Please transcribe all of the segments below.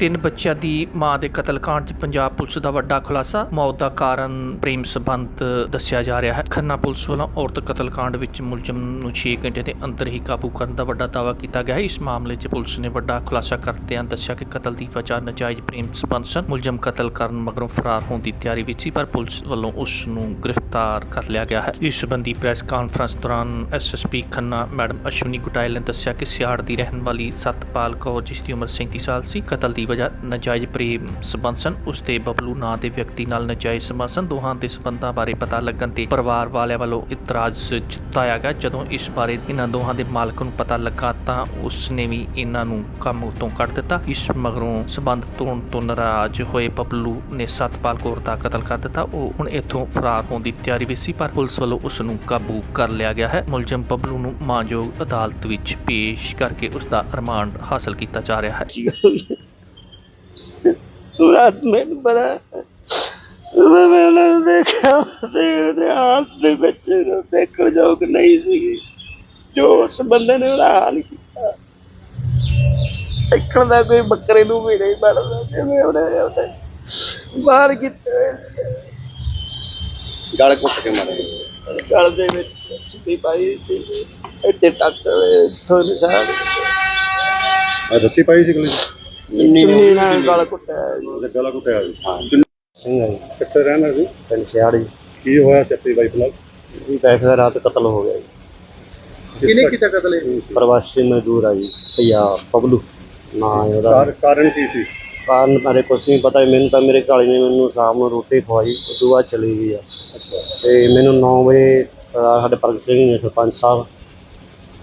ਤਿੰਨ ਬੱਚਿਆਂ ਦੀ ਮਾਂ ਦੇ ਕਤਲ ਕਾਂਡ 'ਚ ਪੰਜਾਬ ਪੁਲਿਸ ਦਾ ਵੱਡਾ ਖੁਲਾਸਾ। ਮੌਤ ਦਾ ਕਾਰਨ ਪ੍ਰੇਮ ਸੰਬੰਧ ਦੱਸਿਆ ਜਾ ਰਿਹਾ ਹੈ। ਖੰਨਾ ਪੁਲਿਸ ਵੱਲੋਂ ਔਰਤ ਕਤਲ ਕਾਂਡ ਵਿੱਚ ਮੁਲਜ਼ਮ ਨੂੰ 6 ਘੰਟੇ ਦੇ ਅੰਦਰ ਹੀ ਕਾਬੂ ਕਰਨ ਦਾ ਵੱਡਾ ਦਾਅਵਾ ਕੀਤਾ ਗਿਆ ਹੈ। ਇਸ ਮਾਮਲੇ 'ਚ ਪੁਲਿਸ ਨੇ ਵੱਡਾ ਖੁਲਾਸਾ ਕਰਦਿਆਂ ਦੱਸਿਆ ਕਿ ਕਤਲ ਦੀ ਵਜ੍ਹਾ ਨਜਾਇਜ਼ ਪ੍ਰੇਮ ਸਬੰਧ ਸਨ। ਮੁਲਜ਼ਮ ਕਤਲ ਕਰਨ ਮਗਰੋਂ ਫਰਾਰ ਹੋਣ ਦੀ ਤਿਆਰੀ ਵਿੱਚ ਸੀ, ਪਰ ਪੁਲਿਸ ਵੱਲੋਂ ਉਸ ਨੂੰ ਗ੍ਰਿਫਤਾਰ ਕਰ ਲਿਆ ਗਿਆ ਹੈ। ਇਸ ਸੰਬੰਧੀ ਪ੍ਰੈਸ ਕਾਨਫਰੰਸ ਦੌਰਾਨ ਐਸਐਸਪੀ ਖੰਨਾ ਮੈਡਮ ਅਸ਼ਵਨੀ ਗੁਟਾਇਲ ਨੇ ਦੱਸਿਆ ਕਿ ਸਿਆੜ ਦੀ ਰਹਿਣ ਵਾਲੀ ਸਤਪਾਲ ਕੌਰ, ਜਿਸ ਦੀ ਉਮਰ 37 ਸਾਲ ਸੀ, ਕਤਲ ਦੀ ਵਜ੍ਹਾ ਨਾਜਾਇਜ਼ ਪ੍ਰੇਮ ਸੰਬੰਧ ਸਨ ਉਸ ਦੇ ਬਬਲੂ ਨਾਂ ਦੇ ਵਿਅਕਤੀ ਨਾਲ ਨਾਜਾਇਜ਼ ਸੰਬੰਧ ਸਨ ਦੋਹਾਂ ਦੇ ਸੰਬੰਧਾਂ ਬਾਰੇ ਪਤਾ ਲੱਗਣ ਤੇ ਪਰਿਵਾਰ ਵਾਲਿਆਂ ਵੱਲੋਂ ਇਤਰਾਜ਼ ਜਤਾਇਆ ਗਿਆ। ਜਦੋਂ ਇਸ ਬਾਰੇ ਇਹਨਾਂ ਦੋਹਾਂ ਦੇ ਮਾਲਕ ਨੂੰ ਪਤਾ ਲੱਗਾ ਤਾਂ ਉਸ ਨੇ ਵੀ ਇਹਨਾਂ ਨੂੰ ਕੰਮ ਉਤੋਂ ਕੱਢ ਦਿੱਤਾ। ਇਸ ਮਗਰੋਂ ਸੰਬੰਧ ਤੋੜਨ ਤੋਂ ਨਾਰਾਜ਼ ਹੋਏ ਬਬਲੂ ਨੇ ਸਤਪਾਲ ਕੌਰ ਦਾ ਕਤਲ ਕਰ ਦਿੱਤਾ। ਉਹ ਹੁਣ ਇੱਥੋਂ ਫਰਾਰ ਹੋਣ ਦੀ ਤਿਆਰੀ ਵਿੱਚ ਸੀ, ਪਰ ਪੁਲਿਸ ਵੱਲੋਂ ਉਸ ਨੂੰ ਕਾਬੂ ਕਰ ਲਿਆ ਗਿਆ ਹੈ। ਮੁਲਜ਼ਮ ਬਬਲੂ ਨੂੰ ਮਾਨਯੋਗ ਅਦਾਲਤ ਵਿੱਚ ਪੇਸ਼ ਕਰਕੇ ਉਸ ਦਾ ਰਿਮਾਂਡ ਹਾਸਲ ਕੀਤਾ ਜਾ ਰਿਹਾ ਹੈ। ਰਾਤ ਮੈਨੂੰ ਪਤਾ ਮੈਂ ਮੈਂ ਉਹਨਾਂ ਨੂੰ ਦੇਖਿਆ ਤੇ ਉਹਦੇ ਹਾਲ ਦੇ ਵਿੱਚ ਦੇਖਣ ਯੋਗ ਨਹੀਂ ਸੀ। ਜੋ ਉਸ ਬੰਦੇ ਨੇ ਉਹਦਾ ਹਾਲ ਕੀਤਾ। ਦੇਖਣ ਦਾ ਕੋਈ ਬੱਕਰੇ ਨੂੰ ਵੀ ਨਹੀਂ ਬਣਦਾ ਜਿਵੇਂ ਉਹਨੇ ਉਹਨੇ ਬਾਹਰ ਕੀਤੇ ਹੋਏ ਸੀ। ਗਲ ਘੁੱਟ ਕੇ ਮਾਰੇ। ਗਲ ਦੇ ਵਿੱਚ ਚੁੱਪੀ ਪਾਈ ਸੀ। ਇੱਥੇ ਤੱਕ ਤੋਂ ਨਿਸ਼ਾਨ ਆ ਰੱਸੀ ਪਾਈ ਸੀ ਗਲੇ ਚੁੰਨੀ ਨਾਲ ਗਲ ਕੁੱਟਿਆ ਜੀ। ਉਹਦੇ ਗਲਾ ਘੁੱਟਿਆ ਸੀ ਸਿੰਘ ਹੈ ਕਿੱਥੇ ਰਹਿਣਾ ਸੀ? ਪਿੰਡ ਸਿਆੜੀ। ਕੀ ਹੋਇਆ ਸੀ ਆਪਣੀ ਵਾਈਫ ਨਾਲ ਜੀ ਬੈਠ ਦਾ ਰਾਤ ਕਤਲ ਹੋ ਗਿਆ ਜੀ। ਕਿਹਨੇ ਕੀਤਾ ਕਤਲ ਪ੍ਰਵਾਸੀ ਮਜ਼ਦੂਰ ਆ ਜੀ ਭਈਆ ਪਬਲੂ। ਨਾ ਉਹਦਾ। ਕਾਰਨ ਕੀ ਸੀ? ਕਾਰਨ ਬਾਰੇ ਕੁਛ ਨਹੀਂ ਪਤਾ ਮੈਨੂੰ ਤਾਂ ਮੇਰੇ ਘਾਲੀ ਨੇ ਮੈਨੂੰ ਸ਼ਾਮ ਨੂੰ ਰੋਟੀ ਖਵਾਈ ਉਸ ਤੋਂ ਬਾਅਦ ਚਲੀ ਗਈ ਆ। ਤੇ ਮੈਨੂੰ 9 ਵਜੇ ਸਰਦਾਰ ਸਾਡੇ ਪ੍ਰਗਟ ਸਿੰਘ ਨੇ ਸਰਪੰਚ ਸਾਹਿਬ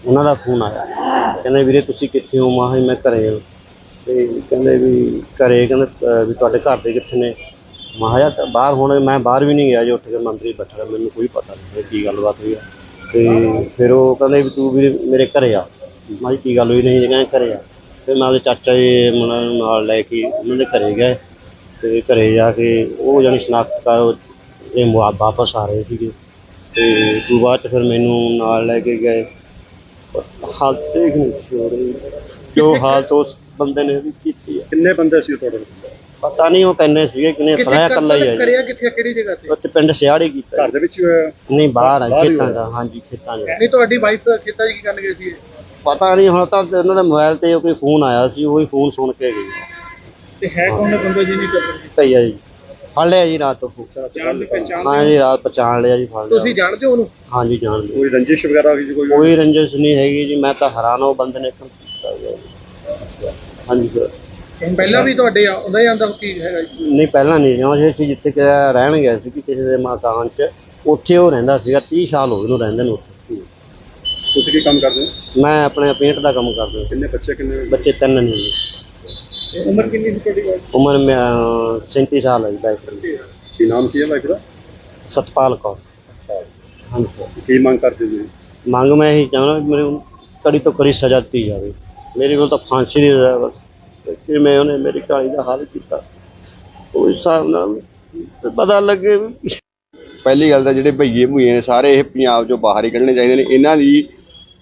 ਉਹਨਾਂ ਦਾ ਫੋਨ ਆਇਆ। ਕਹਿੰਦੇ ਵੀਰੇ ਤੁਸੀਂ ਕਿੱਥੇ ਹੋ? ਮਾਂ ਮੈਂ ਘਰੇ ਹਾਂ ਤੇ ਕਹਿੰਦੇ ਵੀ ਘਰੇ ਕਹਿੰਦੇ ਅਹ ਵੀ ਤੁਹਾਡੇ ਘਰ ਦੇ ਕਿੱਥੇ ਨੇ? ਮਾਂ ਯਾਰ ਬਾਹਰ ਹੁਣ ਮੈਂ ਬਾਹਰ ਵੀ ਨਹੀਂ ਗਿਆ ਜੀ ਉੱਠ ਕੇ ਮੰਤਰੀ ਬੈਠਾ ਰਿਹਾ, ਮੈਨੂੰ ਕੋਈ ਪਤਾ ਨਹੀਂ ਕੀ ਗੱਲਬਾਤ ਹੋਈ ਆ। ਤੇ ਫਿਰ ਉਹ ਕਹਿੰਦੇ ਵੀ ਤੂੰ ਵੀ ਮੇਰੇ ਘਰੇ ਆ। ਮੈਂ ਕਿਹਾ ਕੀ ਗੱਲ ਹੋਈ? ਨਹੀਂ ਜੀ ਕਹਿੰਦੇ ਘਰੇ ਆ। ਫਿਰ ਮੈਂ ਉਹਦੇ ਚਾਚਾ ਜੀ ਉਹਨਾਂ ਨੂੰ ਨਾਲ ਲੈ ਕੇ ਉਹਨਾਂ ਦੇ ਘਰੇ ਗਏ। ਤੇ ਘਰੇ ਜਾ ਕੇ ਉਹ ਜਾਨੀ ਸ਼ਨਾਖਤ ਕਰ ਇਹ ਮੁਆ- ਵਾਪਸ ਆ ਰਹੇ ਸੀਗੇ। ਤੇ ਤੂੰ ਬਾਅਦ 'ਚ ਫਿਰ ਮੈਨੂੰ ਨਾਲ ਲੈ ਕੇ ਗਏ। ਹਾਲਤ ਦੇਖ ਨਹੀਂ ਸੀ ਹੋ ਰਹੀ। ਜੋ ਹਾਲਤ ਉਸ ਬੰਦੇ ਨੇ ਉਹਦੀ ਕੀਤੀ ਆ। ਕਿੰਨੇ ਬੰਦੇ ਸੀ ਤੁਹਾਡੇ ਪਤਾ ਨਹੀਂ ਉਹ ਕਹਿੰਦੇ ਸੀਗੇ ਕਿ ਨਹੀਂ ਫੜਿਆ ਇਕੱਲਾ ਹੀ ਆ ਜੀ। ਕਰਿਆ ਕਿੱਥੇ ਕਿਹੜੀ ਜਗ੍ਹਾ ਤੇ? ਉੱਥੇ ਪਿੰਡ ਸਿਆੜੀ ਕੀਤਾ ਘਰ ਦੇ ਵਿੱਚ ਹੀ ਹੋਇਆ? ਨਹੀਂ ਬਾਹਰ ਆ ਬਾਹਰ ਹੀ ਖੇਤਾਂ। ਦਾ ਹਾਂਜੀ ਖੇਤਾਂ ਦਾ। ਨਹੀਂ ਤੁਹਾਡੀ ਵਾਈਫ ਖੇਤਾਂ 'ਚ ਕੀ ਕਰਨ ਗਏ ਸੀ? ਪਤਾ ਨਹੀਂ ਹੁਣ ਤਾਂ ਉਹਨਾਂ ਦੇ ਮੋਬਾਈਲ ਤੇ ਕੋਈ ਫੋਨ ਆਇਆ ਸੀ ਉਹੀ ਫੋਨ ਸੁਣ ਕੇ ਗਈ ਤੇ ਹੈ ਕੌਣ ਹੈ ਬੰਦਾ ਜੀ ਨਹੀਂ ਕਰ ਭਈਆ ਜੀ ਫੜ ਲਿਆ ਜੀ ਰਾਤ ਜਾਣ ਪਹਿਚਾਣ ਹਾਂ ਜੀ ਰਾਤ ਪਛਾਣ ਲਿਆ ਜੀ ਫੜ ਲਿਆ। ਤੁਸੀਂ ਜਾਣਦੇ ਹੋ ਉਹਨੂੰ? ਹਾਂਜੀ ਜਾਣ ਲਿਆ ਕੋਈ ਰੰਜਿਸ਼ ਵਗੈਰਾ ਵੀ ਕੋਈ? ਕੋਈ ਰੰਜਿਸ਼ ਨਹੀਂ ਹੈਗੀ ਜੀ ਮੈਂ ਤਾਂ ਹੈਰਾਨ ਹਾਂ ਉਹ ਬੰਦੇ ਨੇ ਕੰਮ ਕੀਤਾ ਹੋਇਆ। ਹਾਂਜੀ ਸਰ। ਪਹਿਲਾਂ ਵੀ ਤੁਹਾਡੇ ਆਉਂਦਾ ਜਾਂਦਾ ਕੀ ਹੈਗਾ ਜੀ? ਨਹੀਂ ਪਹਿਲਾਂ ਨਹੀਂ ਜਿਉਂ ਜੇ ਅਸੀਂ ਜਿੱਥੇ ਕਿ ਰਹਿਣ ਗਏ ਸੀ ਕਿ ਕਿਸੇ ਦੇ ਮਕਾਨ 'ਚ ਉੱਥੇ ਉਹ ਰਹਿੰਦਾ ਸੀਗਾ 30 ਸਾਲ ਹੋ ਗਏ ਨੂੰ ਰਹਿੰਦੇ ਨੂੰ ਉੱਥੇ। ਤੁਸੀਂ ਕੀ ਕੰਮ ਕਰਦੇ ਹੋ? ਮੈਂ ਆਪਣੇ ਪੇਂਟ ਦਾ ਕੰਮ ਕਰਦਾ। ਕਿੰਨੇ ਬੱਚੇ ਕਿੰਨੇ ਬੱਚੇ ਤਿੰਨ ਨੇ ਜੀ। ਉਮਰ ਕਿੰਨੀ ਸੀ ਤੁਹਾਡੀ? ਉਮਰ ਮੈਂ 37 ਸਾਲ ਹੈ ਜੀ ਬਾਈਕ ਦੀ। ਕੀ ਨਾਮ ਕੀ ਹੈ ਵਾਈਫ ਦਾ? ਸਤਪਾਲ ਕੌਰ। ਹਾਂਜੀ ਸਰ ਕੀ ਮੰਗ ਕਰਦੇ ਜੀ ਮੰਗ ਮੈਂ ਇਹੀ ਚਾਹੁੰਦਾ ਵੀ ਮੈਨੂੰ ਕੜੀ ਤੋਂ ਕੜੀ ਸਜ਼ਾ ਦਿੱਤੀ ਜਾਵੇ। ਮੇਰੇ ਕੋਲ ਤਾਂ ਫਾਂਸੀ ਦੀ ਸਜ਼ਾ ਬਸ। ਕਿ ਉਹਨੇ ਮੇਰੀ ਕਹਾਣੀ ਦਾ ਹੱਲ ਕੀਤਾ। ਉਹ ਹਿਸਾਬ ਨਾਲ ਪਤਾ ਲੱਗੇ ਵੀ ਪਹਿਲੀ ਗੱਲ ਤਾਂ ਜਿਹੜੇ ਭਈਏ ਭੂਏ ਨੇ ਸਾਰੇ ਇਹ ਪੰਜਾਬ ਚੋਂ ਬਾਹਰ ਹੀ ਕੱਢਣੇ ਚਾਹੀਦੇ ਨੇ। ਇਹਨਾਂ ਦੀ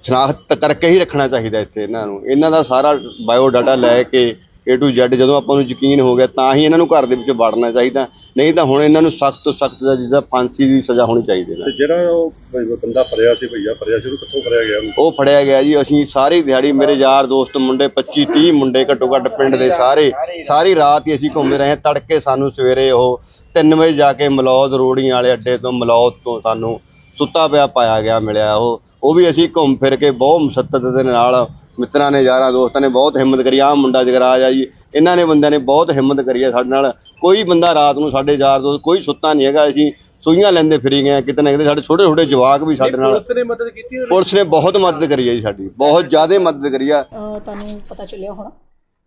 ਸ਼ਨਾਖਤ ਕਰਕੇ ਹੀ ਰੱਖਣਾ ਚਾਹੀਦਾ ਇੱਥੇ ਇਹਨਾਂ ਨੂੰ। ਇਹਨਾਂ ਦਾ ਸਾਰਾ ਬਾਇਓ ਡਾਟਾ ਲੈ ਕੇ A to Z ਜਦੋਂ ਆਪਾਂ ਨੂੰ ਯਕੀਨ ਹੋ ਗਿਆ ਤਾਂ ਹੀ ਇਹਨਾਂ ਨੂੰ ਘਰ ਦੇ ਵਿੱਚ ਵੜਨਾ ਚਾਹੀਦਾ। ਨਹੀਂ ਤਾਂ ਹੁਣ ਇਹਨਾਂ ਨੂੰ ਸਖਤ ਤੋਂ ਸਖਤ ਦਾ ਜਿਹਦਾ ਫਾਂਸੀ ਦੀ ਸਜ਼ਾ ਹੋਣੀ ਚਾਹੀਦੀ ਹੈ। ਤੇ ਜਿਹੜਾ ਉਹ ਬੰਦਾ ਫੜਿਆ ਸੀ ਭਈਆ ਫੜਿਆ ਸੀ ਉਹ ਕਿੱਥੋਂ ਫੜਿਆ ਗਿਆ ਉਹਨੂੰ? ਉਹ ਫੜਿਆ ਗਿਆ ਜੀ ਅਸੀਂ ਸਾਰੀ ਦਿਹਾੜੀ ਮੇਰੇ ਯਾਰ ਦੋਸਤ ਮੁੰਡੇ 25 30 ਮੁੰਡੇ ਘੱਟੋ ਘੱਟ ਪਿੰਡ ਦੇ ਸਾਰੇ ਸਾਰੀ ਰਾਤ ਹੀ ਅਸੀਂ ਘੁੰਮਦੇ ਰਹੇ। ਤੜਕੇ ਸਾਨੂੰ ਸਵੇਰੇ ਉਹ 3 ਵਜੇ ਜਾ ਕੇ ਮਲੌਦ ਰੋੜੀਆਂ ਵਾਲੇ ਅੱਡੇ ਤੋਂ ਮਲੌਦ ਤੋਂ ਸਾਨੂੰ ਸੁੱਤਾ ਪਿਆ ਪਾਇਆ ਗਿਆ ਮਿਲਿਆ ਉਹ। ਉਹ ਵੀ ਅਸੀਂ ਘੁੰਮ ਫਿਰ ਕੇ ਬਹੁਤ ਮੁਸੱਤਤ ਦੇ ਨਾਲ ਮਿੱਤਰਾਂ ਨੇ ਯਾਰਾਂ ਦੋਸਤਾਂ ਨੇ ਬਹੁਤ ਹਿੰਮਤ ਕਰੀ। ਆਹ ਮੁੰਡਾ ਜਗਰਾਜ ਆ ਜੀ ਇਹਨਾਂ ਨੇ ਬੰਦਿਆਂ ਨੇ ਬਹੁਤ ਹਿੰਮਤ ਕਰੀ ਹੈ ਸਾਡੇ ਨਾਲ। ਕੋਈ ਬੰਦਾ ਰਾਤ ਨੂੰ ਸਾਡੇ ਯਾਰ ਦੋਸਤ ਕੋਈ ਸੁੱਤਾ ਨਹੀਂ ਹੈਗਾ। ਅਸੀਂ ਸੂਈਆਂ ਲੈਂਦੇ ਫਿਰੀ ਗਏ ਕਿਤੇ ਨਾ ਕਿਤੇ ਸਾਡੇ ਛੋਟੇ ਛੋਟੇ ਜਵਾਕ ਵੀ ਸਾਡੇ ਨਾਲ। ਪੁਲਿਸ ਨੇ ਮਦਦ ਕੀਤੀ ਉਹਦੀ? ਪੁਲਿਸ ਨੇ ਬਹੁਤ ਮਦਦ ਕਰੀ ਹੈ ਜੀ ਸਾਡੀ। ਬਹੁਤ ਜ਼ਿਆਦਾ ਮਦਦ ਕਰੀ ਆ ਅ, ਤੁਹਾਨੂੰ ਪਤਾ ਚੱਲਿਆ ਹੋਣਾ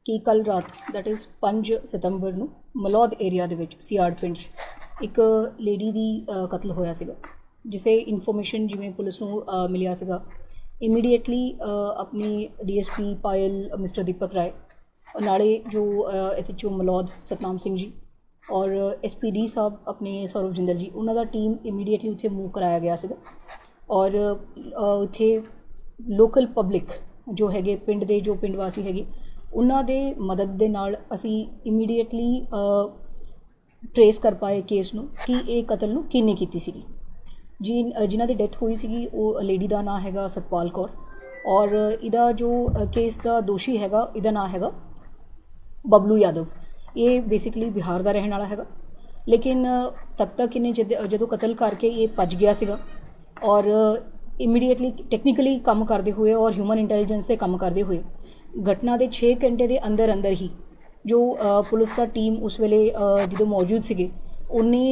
ਕਿ ਕੱਲ ਰਾਤ ਦੈਟ ਇਜ਼ 5 ਸਤੰਬਰ ਨੂੰ ਮਲੌਦ ਏਰੀਆ ਦੇ ਵਿੱਚ ਸਿਆੜ ਪਿੰਡ 'ਚ ਇੱਕ ਲੇਡੀ ਦੀ ਅ, ਕਤਲ ਹੋਇਆ ਸੀਗਾ ਜਿਸੇ ਇਨਫੋਰਮੇਸ਼ਨ ਜਿਵੇਂ ਪੁਲਿਸ ਨੂੰ ਅ, ਮਿਲਿਆ ਸੀਗਾ। ਇਮੀਡੀਏਟਲੀ ਆਪਣੀ ਡੀਐਸਪੀ ਪਾਇਲ ਮਿਸਟਰ ਦੀਪਕ ਰਾਏ ਔਰ ਨਾਲੇ ਜੋ ਐਸਐਚਓ ਮਲੌਦ ਸਤਨਾਮ ਸਿੰਘ ਜੀ ਔਰ ਐਸਪੀਡੀ ਸਾਹਿਬ ਆਪਣੇ ਸੌਰਵ ਜਿੰਦਲ ਜੀ ਉਹਨਾਂ ਦਾ ਟੀਮ ਇਮੀਡੀਏਟਲੀ ਉੱਥੇ ਮੂਵ ਕਰਾਇਆ ਗਿਆ ਸੀਗਾ ਔਰ ਅ, ਉੱਥੇ ਲੋਕਲ ਪਬਲਿਕ ਜੋ ਹੈਗੇ ਪਿੰਡ ਦੇ ਜੋ ਪਿੰਡ ਵਾਸੀ ਹੈਗੇ ਉਹਨਾਂ ਦੇ ਮਦਦ ਦੇ ਨਾਲ ਅਸੀਂ ਇਮੀਡੀਏਟਲੀ ਟਰੇਸ ਕਰ ਪਾਏ ਕੇਸ ਨੂੰ ਕਿ ਇਹ ਕਤਲ ਨੂੰ ਕਿਹਨੇ ਕੀਤੀ ਸੀਗੀ ਜੀ ਜਿਨ੍ਹਾਂ ਦੀ ਡੈਥ ਹੋਈ ਸੀਗੀ, ਉਹ ਲੇਡੀ ਦਾ ਨਾਂ ਹੈਗਾ ਸਤਪਾਲ ਕੌਰ ਔਰ ਇਹਦਾ ਜੋ ਕੇਸ ਦਾ ਦੋਸ਼ੀ ਹੈਗਾ, ਇਹਦਾ ਨਾਂ ਹੈਗਾ ਬਬਲੂ ਯਾਦਵ। ਇਹ ਬੇਸਿਕਲੀ ਬਿਹਾਰ ਦਾ ਰਹਿਣ ਵਾਲਾ ਹੈਗਾ। ਲੇਕਿਨ ਤਦ ਤੱਕ ਇਹਨੇ ਜਦ- ਜਦੋਂ ਕਤਲ ਕਰਕੇ ਇਹ ਭੱਜ ਗਿਆ ਸੀਗਾ ਔਰ ਇਮੀਡੀਏਟਲੀ ਟੈਕਨੀਕਲੀ ਕੰਮ ਕਰਦੇ ਹੋਏ ਔਰ ਹਿਊਮਨ ਇੰਟੈਲੀਜੈਂਸ ਤੇ ਕੰਮ ਕਰਦੇ ਹੋਏ, ਘਟਨਾ ਦੇ 6 ਘੰਟੇ ਦੇ ਅੰਦਰ ਅੰਦਰ ਹੀ ਜੋ ਪੁਲਿਸ ਦਾ ਟੀਮ ਉਸ ਵੇਲੇ ਜਦੋਂ ਮੌਜੂਦ ਸੀਗੇ, ਉਹਨੇ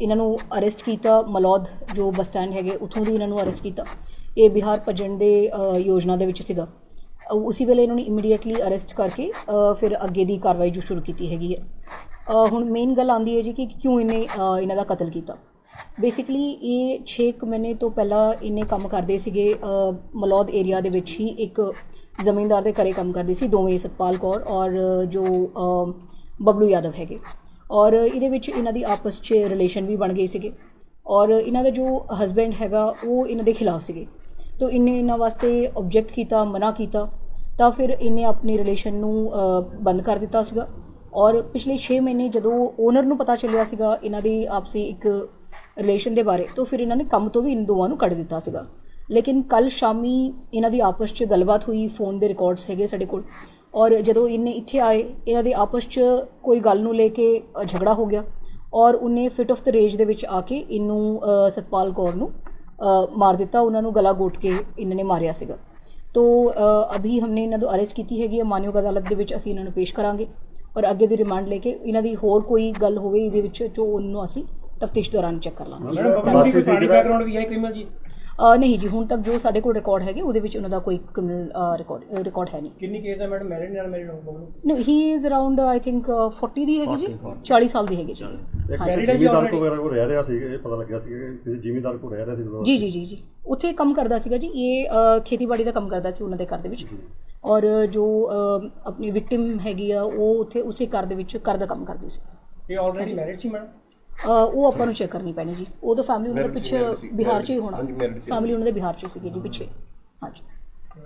ਇਹਨਾਂ ਨੂੰ ਅਰੈਸਟ ਕੀਤਾ ਮਲੌਦ ਜੋ ਬੱਸ ਸਟੈਂਡ ਹੈਗੇ ਉੱਥੋਂ ਦੀ ਇਹਨਾਂ ਨੂੰ ਅਰੈਸਟ ਕੀਤਾ। ਇਹ ਬਿਹਾਰ ਭੱਜਣ ਦੇ ਯੋਜਨਾ ਦੇ ਵਿੱਚ ਸੀਗਾ। ਅ, ਉਸੇ ਵੇਲੇ ਇਹਨਾਂ ਨੂੰ ਇਮੀਡੀਏਟਲੀ ਅਰੈਸਟ ਕਰਕੇ ਫਿਰ ਅੱਗੇ ਦੀ ਕਾਰਵਾਈ ਜੋ ਸ਼ੁਰੂ ਕੀਤੀ ਹੈਗੀ ਹੈ। ਹੁਣ ਮੇਨ ਗੱਲ ਆਂਦੀ ਹੈ ਜੀ ਕਿ ਕਿਉਂ ਇਹਨੇ ਇਹਨਾਂ ਦਾ ਕਤਲ ਕੀਤਾ। ਬੇਸਿਕਲੀ ਇਹ 6 ਮਹੀਨੇ ਤੋਂ ਪਹਿਲਾਂ ਇਹਨੇ ਕੰਮ ਕਰਦੇ ਸੀਗੇ ਮਲੌਦ ਏਰੀਆ ਦੇ ਵਿੱਚ ਹੀ ਇੱਕ ਜ਼ਮੀਂਦਾਰ ਦੇ ਘਰੇ ਕੰਮ ਕਰਦੇ ਸੀ ਦੋਵੇਂ ਸਤਪਾਲ ਕੌਰ ਔਰ ਜੋ ਬਬਲੂ ਯਾਦਵ ਹੈਗੇ। ਔਰ ਇਹਦੇ ਵਿੱਚ ਇਹਨਾਂ ਦੀ ਆਪਸ 'ਚ ਰਿਲੇਸ਼ਨ ਵੀ ਬਣ ਗਈ ਸੀਗੇ। ਔਰ ਇਹਨਾਂ ਦਾ ਜੋ ਹਸਬੈਂਡ ਹੈਗਾ, ਉਹ ਇਹਨਾਂ ਦੇ ਖਿਲਾਫ ਸੀਗੇ। ਤੋ ਇਹਨੇ ਇਹਨਾਂ ਵਾਸਤੇ ਆਬਜੈਕਟ ਕੀਤਾ, ਮਨਾ ਕੀਤਾ, ਤਾਂ ਫਿਰ ਇਹਨੇ ਆਪਣੀ ਰਿਲੇਸ਼ਨ ਨੂੰ ਬੰਦ ਕਰ ਦਿੱਤਾ ਸੀਗਾ। ਔਰ ਪਿਛਲੇ 6 ਮਹੀਨੇ ਜਦੋਂ ਓਨਰ ਨੂੰ ਪਤਾ ਚੱਲਿਆ ਸੀਗਾ ਇਹਨਾਂ ਦੀ ਆਪਸੀ ਇੱਕ ਰਿਲੇਸ਼ਨ ਦੇ ਬਾਰੇ, ਤਾਂ ਫਿਰ ਇਹਨਾਂ ਨੇ ਕੰਮ ਤੋਂ ਵੀ ਇਨ ਦੋਵਾਂ ਨੂੰ ਕੱਢ ਦਿੱਤਾ ਸੀਗਾ। ਲੇਕਿਨ ਕੱਲ ਸ਼ਾਮੀ ਇਹਨਾਂ ਦੀ ਆਪਸ 'ਚ ਗੱਲਬਾਤ ਹੋਈ ਫੋਨ ਦੇ ਰਿਕਾਰਡਸ ਹੈਗੇ ਸਾਡੇ ਕੋਲ। ਔਰ ਜਦੋਂ ਇਹਨੇ ਇੱਥੇ ਆਏ ਇਹਨਾਂ ਦੇ ਆਪਸ 'ਚ ਕੋਈ ਗੱਲ ਨੂੰ ਲੈ ਕੇ ਝਗੜਾ ਹੋ ਗਿਆ ਔਰ ਉਹਨੇ ਫਿਟ ਆਫ ਦ ਰੇਜ ਦੇ ਵਿੱਚ ਆ ਕੇ ਇਹਨੂੰ ਸਤਪਾਲ ਕੌਰ ਨੂੰ ਮਾਰ ਦਿੱਤਾ ਉਹਨਾਂ ਨੂੰ ਗਲਾ ਘੋਟ ਕੇ ਇਹਨਾਂ ਨੇ ਮਾਰਿਆ ਸੀਗਾ। ਤੋ ਅਭੀ ਹਮਨੇ ਇਹਨਾਂ ਨੂੰ ਅਰੈਸਟ ਕੀਤੀ ਹੈਗੀ ਹੈ ਮਾਨਯੋਗ ਅਦਾਲਤ ਦੇ ਵਿੱਚ ਅਸੀਂ ਇਹਨਾਂ ਨੂੰ ਪੇਸ਼ ਕਰਾਂਗੇ ਔਰ ਅੱਗੇ ਦੀ ਰਿਮਾਂਡ ਲੈ ਕੇ ਇਹਨਾਂ ਦੀ ਹੋਰ ਕੋਈ ਗੱਲ ਹੋਵੇ ਇਹਦੇ ਵਿੱਚ ਜੋ ਉਹਨੂੰ ਅਸੀਂ ਤਫਤੀਸ਼ ਦੌਰਾਨ ਚੈੱਕ ਕਰ ਲਾਂਗੇ। ਬਾਸੀ ਸੀ ਜਿਹੜਾ ਵੀ ਹੈ ਕ੍ਰਿਮੀਨਲ ਜੀ। ਅ, ਨਹੀਂ ਜੀ ਹੁਣ ਤੱਕ ਜੋ ਸਾਡੇ ਕੋਲ ਰਿਕਾਰਡ ਹੈਗੇ ਉਹਦੇ ਵਿੱਚ ਉਹਨਾਂ ਦਾ ਕੋਈ ਕ੍ਰਿਮੀਨਲ ਰਿਕਾਰਡ ਰਿਕਾਰਡ ਹੈ ਨਹੀਂ। ਕਿੰਨੀ ਕੇਸ ਹੈ ਮੈਡਮ ਮੈਰਿਡ ਨਾਲ ਮੈਰਿਡ ਹੋ no he is around I think 40 ਦੀ ਹੈਗੀ ਜੀ 40 ਸਾਲ ਦੀ ਹੈਗੀ ਜੀ। ਜ਼ਿਮੀਦਾਰ ਕੋ ਵਗੈਰਾ ਕੋ ਰਹਿ ਰਿਹਾ ਸੀ ਇਹ ਪਤਾ ਲੱਗਿਆ ਸੀ ਕਿ ਕਿਸੇ ਜ਼ਿਮੀਦਾਰ ਕੋ ਰਹਿ ਰਿਹਾ ਸੀ ਜੀ ਜੀ ਜੀ ਜੀ। ਉੱਥੇ ਕੰਮ ਕਰਦਾ ਸੀਗਾ ਜੀ ਇਹ ਖੇਤੀਬਾੜੀ ਦਾ ਕੰਮ ਕਰਦਾ ਸੀ ਉਹਨਾਂ ਦੇ ਘਰ ਦੇ ਵਿੱਚ। ਔਰ ਜੋ ਆਪਣੀ ਵਿਕਟਿਮ ਹੈਗੀ ਆ ਉਹ ਉੱਥੇ ਉਸੇ ਘਰ ਦੇ ਵਿੱਚ ਘਰ ਦਾ ਕੰਮ ਕਰਦੀ ਸੀ। ਇਹ ਆਲਰੇਡੀ ਮੈਰਿਡ ਸੀ ਮੈਡਮ ਅ, ਉਹ ਆਪਾਂ ਨੂੰ ਚੈੱਕ ਕਰਨੀ ਪੈਣੀ ਜੀ। ਉਹ ਤਾਂ ਫੈਮਿਲੀ ਉਹਨਾਂ ਦਾ ਪਿੱਛੇ ਬਿਹਾਰ 'ਚ ਹੀ ਹੋਣਾ। ਫੈਮਿਲੀ ਉਹਨਾਂ ਦੇ ਬਿਹਾਰ 'ਚ ਸੀਗੀ ਜੀ ਪਿੱਛੇ। ਹਾਂਜੀ।